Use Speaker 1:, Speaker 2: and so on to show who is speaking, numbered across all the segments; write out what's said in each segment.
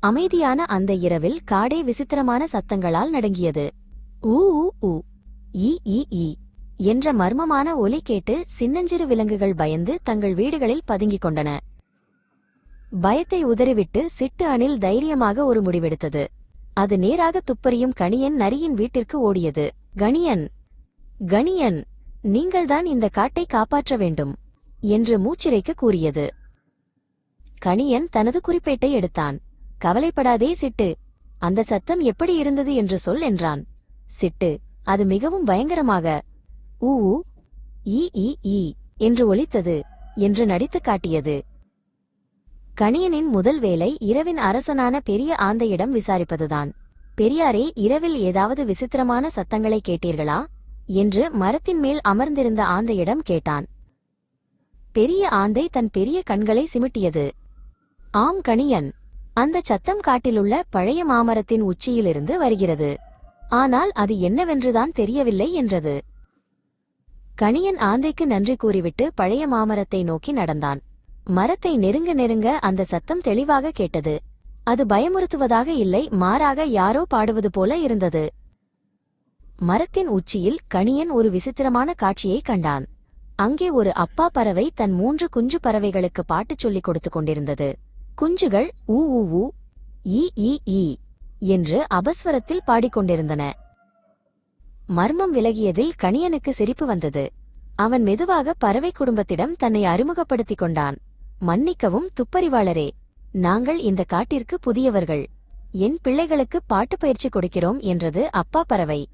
Speaker 1: அமைதியான அந்த இரவில் காடே விசித்திரமான சத்தங்களால் நடுங்கியது. ஊ ஊ ஊ. ஈ ஈ ஈ. என்ற மர்மமான ஒலி கேட்டு சின்னஞ்சிறு விலங்குகள் பயந்து தங்கள் வீடுகளில் பதுங்கிக் கொண்டன. பயத்தை உதறிவிட்டு சிட்டு அணில் தைரியமாக ஒரு முடிவெடுத்தது. அது நேராக துப்பறியும் கணியன் நரியின் வீட்டிற்கு ஓடியது. கணியன் கணியன் நீங்கள்தான் இந்த காட்டை காப்பாற்ற வேண்டும் என்று மூச்சிறைக்கு கூறியது. கணியன் தனது குறிப்பேட்டை எடுத்தான். கவலைப்படாதே சிட்டு. அந்த சத்தம் எப்படி இருந்தது என்று சொல் என்றான். சிட்டு அது மிகவும் பயங்கரமாக ஊ ஈ ஈ ஈ என்று ஒலித்தது என்று நடித்துக் காட்டியது. கணியனின் முதல் வேலை இரவின் அரசனான பெரிய ஆந்தையிடம் விசாரிப்பதுதான். பெரியாரே இரவில் ஏதாவது விசித்திரமான சத்தங்களை கேட்டீர்களா? என்று மரத்தின் மேல் அமர்ந்திருந்த ஆந்தையிடம் கேட்டான். பெரிய ஆந்தை தன் பெரிய கண்களை சிமிட்டியது. ஆம் கணியன் அந்த சத்தம் காட்டிலுள்ள பழைய மாமரத்தின் உச்சியிலிருந்து வருகிறது. ஆனால் அது என்னவென்றுதான் தெரியவில்லை என்றது. கணியன் ஆந்தைக்கு நன்றி கூறிவிட்டு பழைய மாமரத்தை நோக்கி நடந்தான். மரத்தை நெருங்க நெருங்க அந்த சத்தம் தெளிவாக கேட்டது. அது பயமுறுத்துவதாக இல்லை மாறாக யாரோ பாடுவது போல இருந்தது. மரத்தின் உச்சியில் கணியன் ஒரு விசித்திரமான காட்சியை கண்டான். அங்கே ஒரு அப்பா பறவை தன் மூன்று குஞ்சு பறவைகளுக்கு பாட்டுச் சொல்லிக் கொடுத்துக் கொண்டிருந்தது. குஞ்சுகள் ஊ ஊ ஊ ஈ ஈ ஈ என்று அபஸ்வரத்தில் பாடிக்கொண்டிருந்தன. மர்மம் விலகியதில் கணியனுக்கு சிரிப்பு வந்தது. அவன் மெதுவாக பறவை குடும்பத்திடம் தன்னை அறிமுகப்படுத்திக் கொண்டான். மன்னிக்கவும் துப்பறிவாளரே நாங்கள் இந்த காட்டிற்கு புதியவர்கள். என் பிள்ளைகளுக்கு பாட்டுப் பயிற்சி கொடுக்கிறோம் என்றது அப்பா பறவை.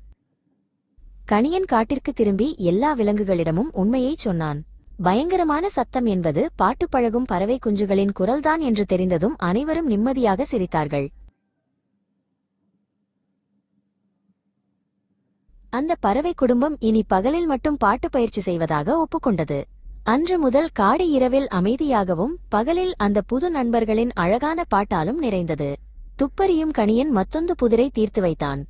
Speaker 1: கணியன் காட்டிற்கு திரும்பி எல்லா விலங்குகளிடமும் உண்மையைச் சொன்னான். பயங்கரமான சத்தம் என்பது பாட்டு பழகும் பறவை குஞ்சுகளின் குரல்தான் என்று தெரிந்ததும் அனைவரும் நிம்மதியாக சிரித்தார்கள். அந்த பறவை குடும்பம் இனி பகலில் மட்டும் பாட்டு பயிற்சி செய்வதாக ஒப்புக்கொண்டது. அன்று முதல் காடு இரவில் அமைதியாகவும் பகலில் அந்த புது நண்பர்களின் அழகான பாட்டாலும் நிறைந்தது. துப்பறியும் கணியன் மத்தொந்து புதிரை தீர்த்து வைத்தான்.